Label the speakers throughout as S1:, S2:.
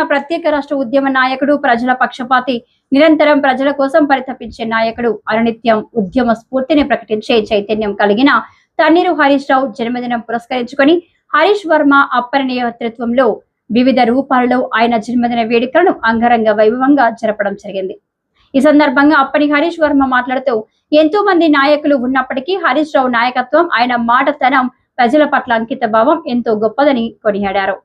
S1: తెలంగాణ ప్రత్యేక రాష్ట్ర ఉద్యమ నాయకుడు ప్రజల పక్షపాతి నిరంతరం ప్రజల కోసం పరితపించే నాయకుడు అనునిత్యం ఉద్యమ స్ఫూర్తిని ప్రకటించే చైతన్యం కలిగిన తన్నీరు హరీష్ రావు జన్మదినం పురస్కరించుకొని హరీష్ వర్మ అప్పరి నేతృత్వంలో వివిధ రూపాలలో ఆయన జన్మదిన వేడుకలను అంగరంగ వైభవంగా జరపడం జరిగింది. ఈ సందర్భంగా అప్పని హరీష్ వర్మ మాట్లాడుతూ ఎంతో మంది నాయకులు ఉన్నప్పటికీ హరీష్ రావు నాయకత్వం ఆయన మాటతనం ప్రజల పట్ల అంకిత భావం ఎంతో గొప్పదని కొనియాడారు.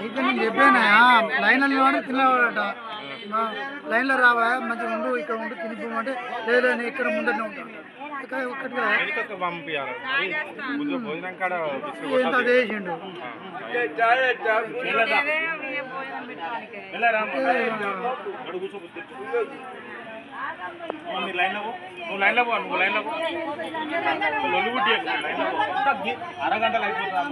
S2: నీకు నేను చెప్పానా లైన్లో నిలబడి తినలేవాడట లైన్లో రావా మంచిగా ఉండు ఇక్కడ ఉండు తినిపోమంటే లేదు నేను ఇక్కడ ముందరనే ఉంటాను
S3: వెనుకకు పంపించాలి. ముందు భోజనం కాడ లైన్లో. నువ్వు లైన్లో పో నువ్వు లైన్లో పో. లొల్లి అరగంటలు అయిపోతుందా.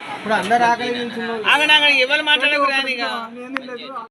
S2: ఇప్పుడు అందరు ఆకలి
S4: ఆగండి ఆగండి ఎవరు మాట్లాడకు రాని ఇక